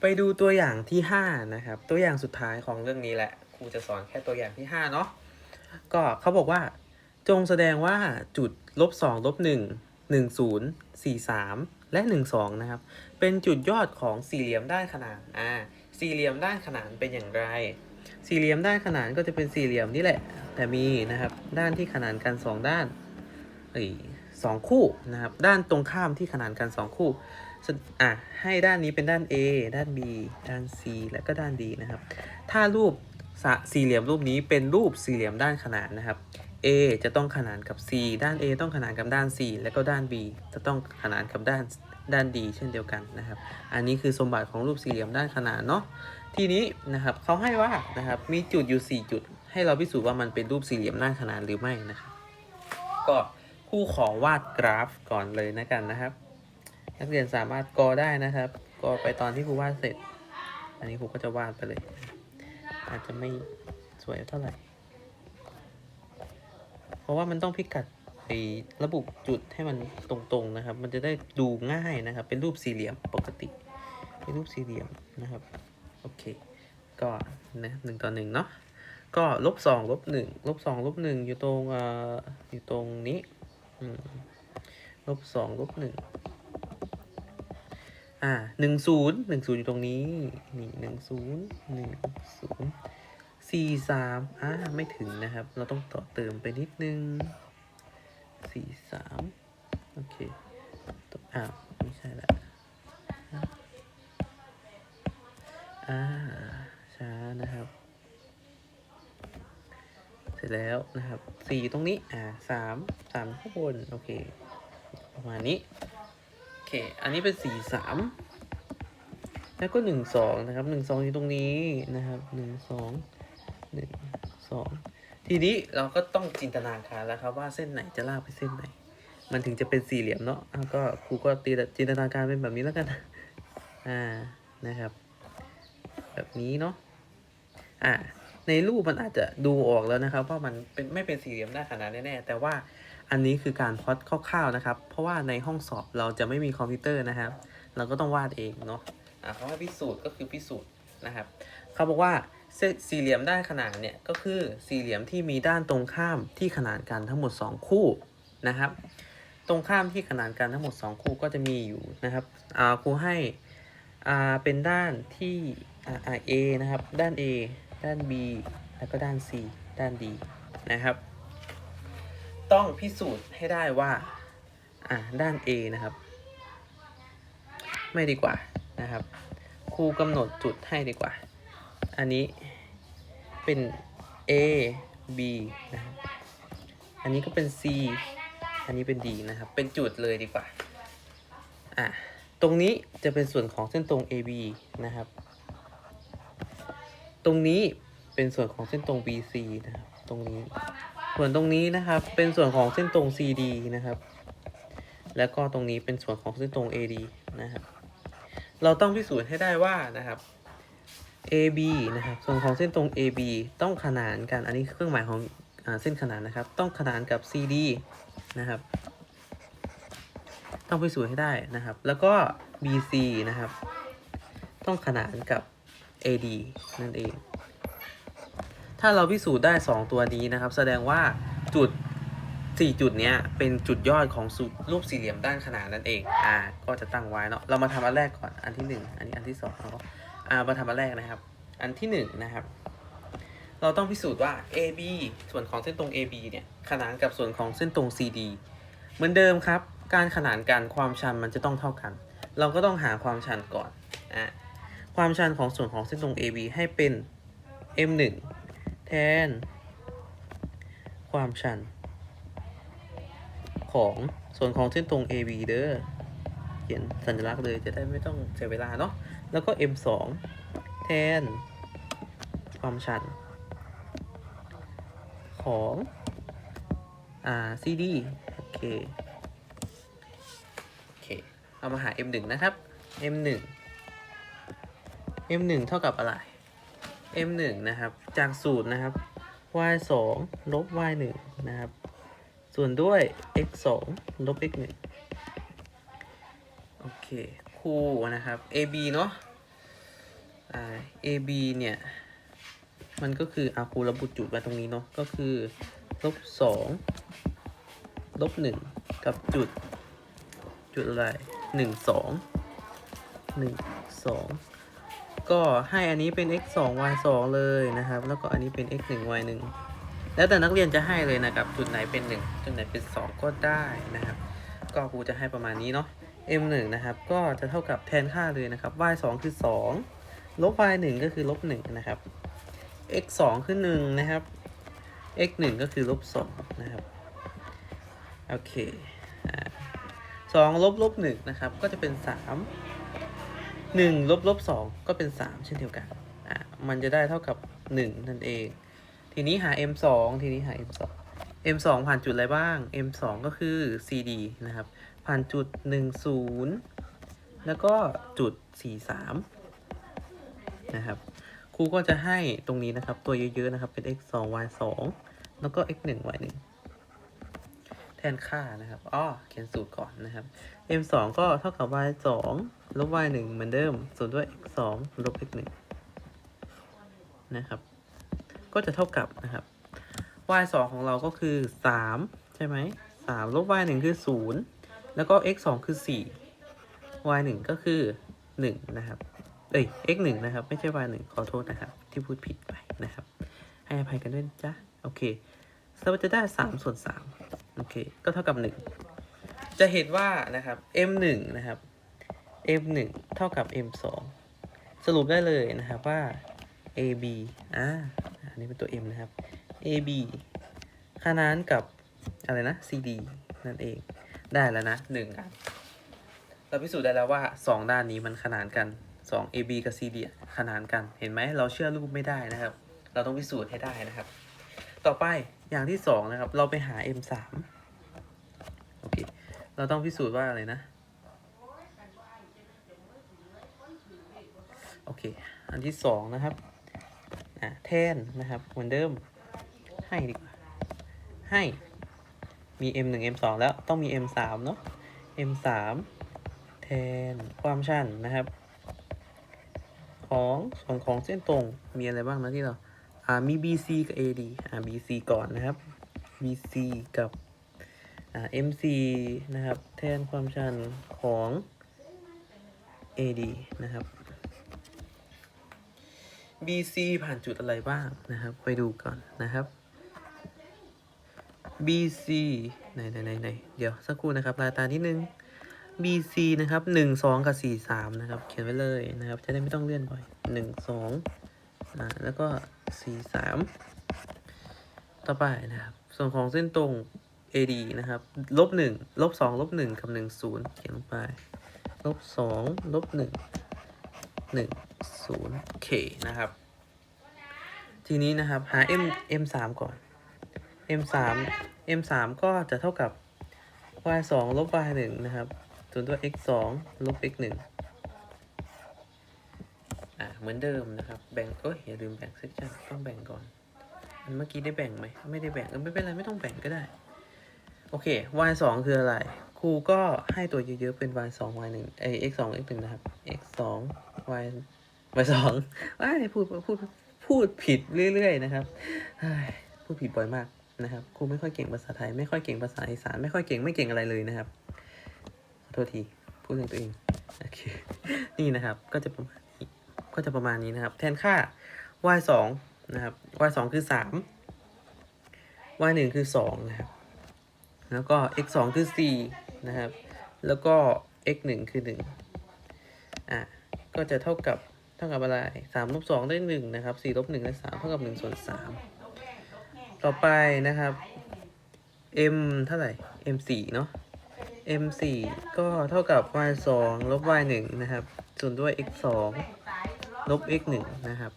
ไปดูตัวอย่างที่5นะครับ ตัวอย่างสุดท้ายของเรื่องนี้แหละ ครูจะสอนแค่ตัวอย่างที่5เนาะ ก็เขาบอกว่า จงแสดงว่าจุดลบสองลบหนึ่งหนึ่งศูนย์สี่สามและหนึ่งสองนะครับ เป็นจุดยอดของสี่เหลี่ยมด้านขนาน อ่า สี่เหลี่ยมด้านขนานเป็นอย่างไร สี่เหลี่ยมด้านขนานก็จะเป็นสี่เหลี่ยมนี่แหละ แต่มีนะครับ ด้านที่ขนานกันสองด้านเอ้ยสองคู่นะครับ ด้านตรงข้ามที่ขนานกันสองคู่ อะให้ด้านนี้เป็นด้าน A ด้าน B ด้าน C และก็ด้าน D นะครับ ถ้ารูปส,สี่เหลี่ยมรูปนี้เป็นรูปสี่เหลี่ยมด้านขนานนะครับ A จะต้องขนานกับ C ด้าน A ต้องขนานกับด้าน C และก็ด้าน B จะต้องขนานกับด้านด้าน D เช่นเดียวกันนะครับ อันนี้คือสมบัติของรูปสี่เหลี่ยมด้านขนานเนาะ ทีนี้นะครับเขาให้ว่านะครับมีจุดอยู่ 4 จุด ให้เราพิสูจน์ว่ามันเป็นรูปสี่เหลี่ยมด้านขนานหรือไม่นะครับ ก็ครูขอวาดกราฟก่อนเลยนะกันนะครับ นักเรียนสามารถกอได้นะครับ กอไปตอนที่ครูวาดเสร็จ อันนี้ครูก็จะวาดไปเลย อาจจะไม่สวยเท่าไหร่ เพราะว่ามันต้องพิกัดไอ้ระบุจุดให้มันตรงๆนะครับ มันจะได้ดูง่ายนะครับ เป็นรูปสี่เหลี่ยมปกติ เป็นรูปสี่เหลี่ยมนะครับ โอเค ก็นะหนึ่งต่อหนึ่งเนาะ ก็ลบสองลบหนึ่งลบสองลบหนึ่งอยู่ตรงอ่ออยู่ตรงนี้ลบสองลบหนึ่ง อ่าหนึ่งศูนย์หนึ่งศูนย์อยู่ตรงนี้ นี่หนึ่งศูนย์หนึ่งศูนย์สี่สามอ่าไม่ถึงนะครับ เราต้องต่อเติมไปนิดนึงสี่สามโอเคอ้าวไม่ใช่ละอ่าช้านะครับ เสร็จแล้วนะครับสี่ตรงนี้ อ่าสามสามข้างบน โอเค ประมาณนี้ เค อันนี้เป็นสี่สามแล้วก็หนึ่งสองนะครับหนึ่งสองอยู่ตรงนี้นะครับหนึ่งสองหนึ่งสองทีนี้เราก็ต้องจินตนาการแล้วครับว่าเส้นไหนจะลากไปเส้นไหน มันถึงจะเป็นสี่เหลี่ยมเนาะก็ครูก็ตีจินตนาการเป็นแบบนี้แล้วกันอ่านะครับ แบบนี้เนาะอ่าในรูปมันอาจจะดูออกแล้วนะครับว่ามันเป็นไม่เป็นสี่เหลี่ยมด้าขนาดแน่ๆแต่ว่า อันนี้คือการพอตคร่าวๆนะครับ เพราะว่าในห้องสอบเราจะไม่มีคอมพิวเตอร์นะครับ เราก็ต้องวาดเองเนาะอ่าคำว่าพิสูจน์ก็คือพิสูจน์นะครับ เขาบอกว่าสี่เหลี่ยมด้านขนานเนี่ยก็คือสี่เหลี่ยมที่มีด้านตรงข้ามที่ขนานกันทั้งหมด 2 คู่นะครับ ตรงข้ามที่ขนานกันทั้งหมด 2 คู่ก็จะมีอยู่นะครับอ่าครูให้อ่าเป็นด้านที่อ่าอ่า A นะครับ ด้าน A ด้าน B แล้วก็ด้าน C ด้าน D นะครับ ต้องพิสูจน์ให้ได้ว่า อ่าด้าน A นะครับ ไม่ดีกว่านะครับครูกำหนดจุดให้ดีกว่า อันนี้เป็น A B นะครับ อันนี้ก็เป็น C อันนี้เป็น D นะครับ เป็นจุดเลยดีกว่า อะ ตรงนี้จะเป็นส่วนของเส้นตรง AB นะครับ ตรงนี้เป็นส่วนของเส้นตรง BC นะครับ ตรงนี้ ส่วนตรงนี้นะครับเป็นส่วนของเส้นตรง CD นะครับ แล้วก็ตรงนี้เป็นส่วนของเส้นตรง AD นะครับ เราต้องพิสูจน์ให้ได้ว่านะครับ AB นะครับ ส่วนของเส้นตรง AB ต้องขนานกัน อันนี้เครื่องหมายของอเส้นขนานนะครับ ต้องขนานกับ CD นะครับ ต้องพิสูจน์ให้ได้นะครับ แล้วก็ BC นะครับ ต้องขนานกับ AD นั่นเอง ถ้าเราพิสูจน์ได้ 2 ตัวนี้นะครับ แสดงว่าจุด 4 จุดเนี้ยเป็นจุดยอดของสูรูปสี่เหลี่ยมด้านขนานนั่นเองอ่าก็จะตั้งไว้เนาะเรามาทำอันแรกก่อนอันที่ 1 อันนี้อันที่2เนาะอ่ามาทำอันแรกนะครับ อันที่ 1 นะครับ เราต้องพิสูจน์ว่า AB ส่วนของเส้นตรง AB เนี่ยขนานกับส่วนของเส้นตรง CD เหมือนเดิมครับ การขนานกันความชันมันจะต้องเท่ากัน เราก็ต้องหาความชันก่อนอะความชันของส่วนของเส้นตรง AB ให้เป็น m1 แทน ความชัน ของส่วนของเส้นตรง AB เด้อเขียนสัญลักษณ์เลยจะได้ไม่ต้องเสียเวลาเนาะแล้วก็ m2 แทน ความชัน ของอ่า CD โอเค โอเค เอามาหา m1 นะครับ m1 m1 เท่ากับอะไร m1 นะครับ จากสูตรนะครับ y 2ลบ y 1นะครับ ส่วนด้วย x 2ลบ x 1โอเค คู่นะครับ ab เนาะ AB เนี่ย มันก็คืออาคูระบุจุดไว้ตรงนี้เนาะ ก็คือลบสองลบหนึ่งกับจุด จุดอะไรหนึ่งสองหนึ่งสอง ก็ให้อันนี้เป็น x 2 y 2เลยนะครับ แล้วก็อันนี้เป็น x 1 y 1แล้วแต่นักเรียนจะให้เลยนะครับ จุดไหนเป็น 1 จุดไหนเป็น 2 ก็ได้นะครับ ก็ครูจะให้ประมาณนี้เนาะ m 1นะครับ ก็จะเท่ากับแทนค่าเลยนะครับ y 2คือ 2 ลบ y 1ก็คือลบ1นะครับ x 2คือ1นะครับ x 1ก็คือลบ2นะครับ โอเคสองลบลบหนึ่งนะครับ ก็จะเป็นส หนึ่งลบลบสองก็เป็นสามเช่นเดียวกันอ่ามันจะได้เท่ากับหนึ่งนั่นเอง ทีนี้หา m สองทีนี้หา m สอง m สองผ่านจุดอะไรบ้าง m สองก็คือ cd นะครับ ผ่านจุดหนึ่งศูนย์แล้วก็จุดสี่สามนะครับครูก็จะให้ตรงนี้นะครับ ตัวเยอะๆนะครับเป็น x 2 y 2แล้วก็ x 1 y 1 แทนค่านะครับอ๋อเขียนสูตรก่อนนะครับ m 2ก็เท่ากับ y 2ลบ y 1เหมือนเดิม ส่วนด้วย x 2ลบ x 1นะครับ ก็จะเท่ากับนะครับ y 2ของเราก็คือ 3 ใช่ไหม3ลบ y 1คือ 0 แล้วก็ x 2คือ 4 y 1ก็คือ 1 นะครับ เอ้ย x หนึ่งนะครับ ไม่ใช่ y หนึ่งขอโทษนะครับ ที่พูดผิดไปนะครับ ให้อภัยกันด้วยจ้ะ โอเคเราจะได้สามส่วนสาม โอเค ก็เท่ากับหนึ่งจะเห็นว่านะครับ m หนึ่งนะครับ m หนึ่งเท่ากับ m สองสรุปได้เลยนะครับว่า ab อ่าอันนี้เป็นตัว m นะครับ ab ขนานกับอะไรนะ cd นั่นเอง ได้แล้วนะหนึ่งอันเราพิสูจน์ได้แล้วว่าสองด้านนี้มันขนานกันสอง AB กับ CD ขนานกัน เห็นไหม เราเชื่อรูปไม่ได้นะครับ เราต้องพิสูจน์ให้ได้นะครับ ต่อไป อย่างที่สองนะครับ เราไปหา M3 โอเค เราต้องพิสูจน์ว่าอะไรนะ โอเค อันที่สองนะครับอ่าแทนนะครับเหมือนเดิม ให้ดีกว่า ให้ มี M1 M2 แล้วต้องมี M3 เนาะ M3 แทนความชันนะครับ ของส่วนของเส้นตรงมีอะไรบ้างนะที่เรา อ่ามี BC กับ AD อ่า BC ก่อนนะครับ BC กับอ่า MC นะครับ แทนความชันของ AD นะครับ BC ผ่านจุดอะไรบ้างนะครับ ไปดูก่อนนะครับ BC ไหนไหนไหนไหนเดี๋ยวสักครู่นะครับลายตานิดนึง BC นะครับหนึ่งสองกับสี่สามนะครับ เขียนไว้เลยนะครับ จะได้ไม่ต้องเลื่อนบ่อยห แล้วก็สี่สามต่อไปนะครับ ส่วนของเส้นตรง AD นะครับลบหนึ่งลบสองลบหนึ่งกับหนึ่งศูนย์เขียนลงไปลบสองลบหนึ่งหนึ่งศูนย์เคนะครับ ทีนี้นะครับ หา M M สามก่อน M สาม M สามก็จะเท่ากับ y สองลบ y หนึ่งนะครับส่วนด้ว x สองลบ x หนึ่ง เหมือนเดิมนะครับ แบ่งเอ้ยอย่าลืมแบ่งเซกชันต้องแบ่งก่อน อันเมื่อกี้ได้แบ่งไหม ไม่ได้แบ่งเออไม่เป็นไรไม่ต้องแบ่งก็ได้ โอเค y สองคืออะไร ครูก็ให้ตัวเยอะๆเป็น y สอง y หนึ่งไอ x สอง x หนึ่งนะครับ x สอง y y สองว้ายพูดพูดพูดผิดเรื่อยๆนะครับพูดผิดบ่อยมากนะครับครูไม่ค่อยเก่งภาษาไทย ไม่ค่อยเก่งภาษาอีสานไม่ค่อยเก่งไม่เก่งอะไรเลยนะครับขอโทษทีพูดถึงตัวเองโอเคนี่นะครับก็จะประมาณ ก็จะประมาณนี้นะครับ แทนค่า y สองนะครับ y สองคือสาม y หนึ่งคือสองนะครับ แล้วก็ x สองคือสี่นะครับ แล้วก็ x หนึ่งคือหนึ่งอะ ก็จะเท่ากับเท่ากับอะไรสามลบสองได้หนึ่งนะครับสี่ลบหนึ่งได้สามเท่ากับหนึ่งส่วนสามต่อไปนะครับ m เท่าไหร่ m สี่เนาะ m สี่ก็เท่ากับ y สองลบ y หนึ่งนะครับส่วนด้วย x สอง ลบ x หนึ่งนะครับ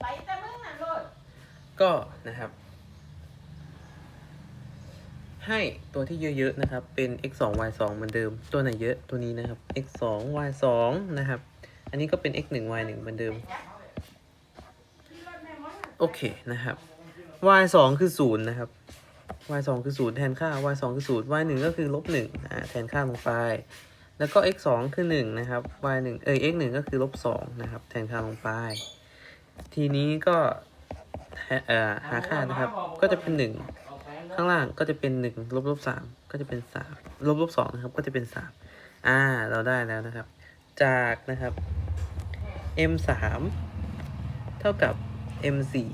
ไปแต่มึงน่ะโลดก็นะครับ ให้ตัวที่เยอะๆนะครับ เป็น x 2 y 2เหมือนเดิม ตัวไหนเยอะตัวนี้นะครับ x 2 y 2นะครับ อันนี้ก็เป็น x 1 y 1เหมือนเดิม โอเคนะครับ y 2คือ0นะครับ y 2คือ0แทนค่า y 2คือ0 y 1ก็คือลบ1อ่าแทนค่าลงไป แล้วก็ x สองคือหนึ่งนะครับ y หนึ่งเอ้ย x หนึ่งก็คือลบสองนะครับ แทนค่าลงไป ทีนี้ก็เอ่อหาค่านะครับ ก็จะเป็นหนึ่งข้างล่างก็จะเป็นหนึ่งลบลบสามก็จะเป็นสามลบลบสองนะครับ ก็จะเป็นสามอ่า เราได้แล้วนะครับ จากนะครับ m สามเท่ากับ m สี่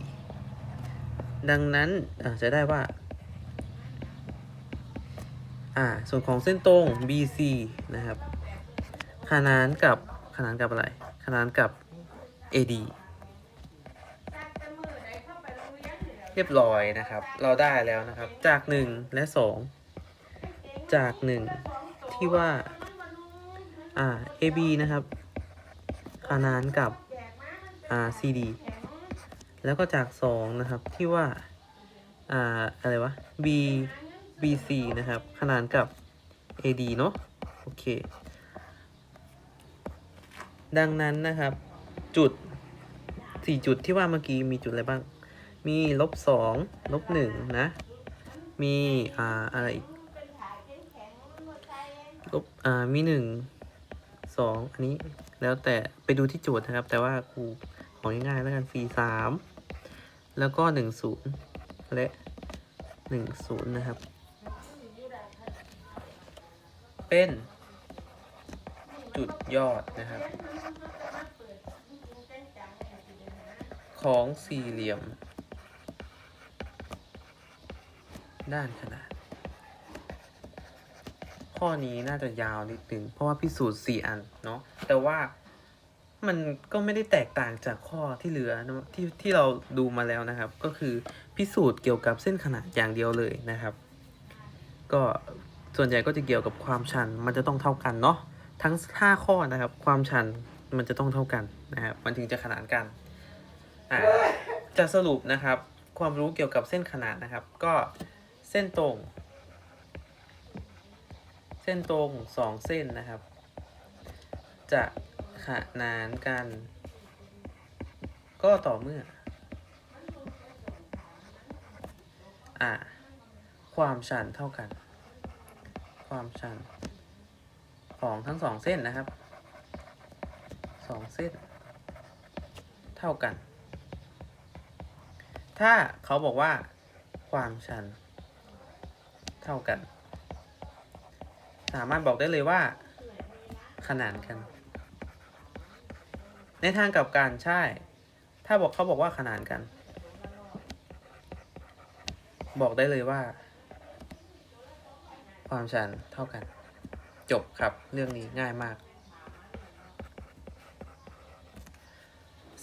ดังนั้นอ่าจะได้ว่า อ่า ส่วนของเส้นตรง BC นะครับ ขนานกับขนานกับอะไร ขนานกับ AD เรียบร้อยนะครับ เราได้แล้วนะครับ จาก 1 และ 2 จาก 1 ที่ว่า อ่า AB นะครับ ขนานกับ อ่า CD แล้วก็จาก 2 นะครับ ที่ว่า อ่า อะไรวะ B BC นะครับ ขนานกับ AD เนอะโอเค ดังนั้นนะครับ จุดสี่จุดที่ว่าเมื่อกี้มีจุดอะไรบ้าง มีลบสองลบหนึ่งนะ มีอ่าอะไรลบอ่ามีหนึ่งสองอันนี้แล้วแต่ไปดูที่โจทย์นะครับ แต่ว่าครูของง่ายๆแล้วกันสี่สามแล้วก็หนึ่งศูนย์และหนึ่งศูนย์นะครับ เป็นจุดยอดนะครับ ของสี่เหลี่ยม ด้านขนาด ข้อนี้น่าจะยาวนิดนึงเพราะว่าพิสูจน์สี่อันเนาะแต่ว่ามันก็ไม่ได้แตกต่างจากข้อที่เหลือนะที่ที่เราดูมาแล้วนะครับ ก็คือพิสูจน์เกี่ยวกับเส้นขนาดอย่างเดียวเลยนะครับ ก็ ส่วนใหญ่ก็จะเกี่ยวกับความชันมันจะต้องเท่ากันเนาะทั้ง 5 ข้อนะครับ ความชันมันจะต้องเท่ากันนะครับมันถึงจะขนานกันอ่าจะสรุปนะครับ ความรู้เกี่ยวกับเส้นขนาดนะครับ ก็เส้นตรง เส้นตรงสองเส้นนะครับ จะขนานกัน ก็ต่อเมื่ออ่าความชันเท่ากัน ความชันของทั้งสองเส้นนะครับสองเส้น เท่ากัน ถ้าเขาบอกว่าความชัน เท่ากัน สามารถบอกได้เลยว่า ขนานกัน ในทางกับกันใช่ ถ้าบอกเขาบอกว่าขนานกัน บอกได้เลยว่า ความชันเท่ากัน จบครับเรื่องนี้ง่ายมาก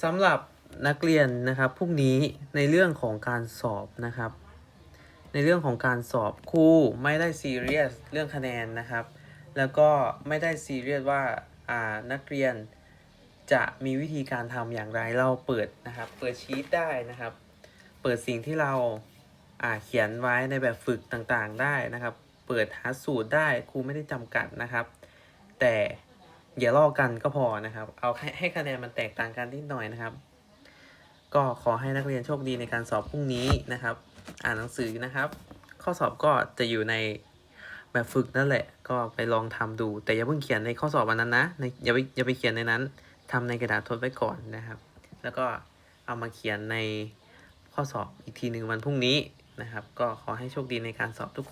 สำหรับนักเรียนนะครับพรุ่งนี้ในเรื่องของการสอบนะครับ ในเรื่องของการสอบครูไม่ได้ซีเรียสเรื่องคะแนนนะครับ แล้วก็ไม่ได้ซีเรียสว่าอ่านักเรียนจะมีวิธีการทำอย่างไรเราเปิดนะครับ เปิดชีตได้นะครับ เปิดสิ่งที่เราอ่าเขียนไว้ในแบบฝึกต่างๆได้นะครับ เปิดหาสูตรได้ครูไม่ได้จำกัดนะครับ แต่อย่าลอกกันก็พอนะครับ เอาให้ให้คะแนนมันแตกต่างกันนิดหน่อยนะครับ ก็ขอให้นักเรียนโชคดีในการสอบพรุ่งนี้นะครับ อ่านหนังสือนะครับ ข้อสอบก็จะอยู่ในแบบฝึกนั่นแหละ ก็ไปลองทำดู แต่อย่าเพิ่งเขียนในข้อสอบวันนั้นนะในอย่าไปอย่าไปเขียนในนั้นทำในกระดาษทดไว้ก่อนนะครับ แล้วก็เอามาเขียนในข้อสอบอีกทีหนึ่งวันพรุ่งนี้นะครับ ก็ขอให้โชคดีในการสอบทุกคน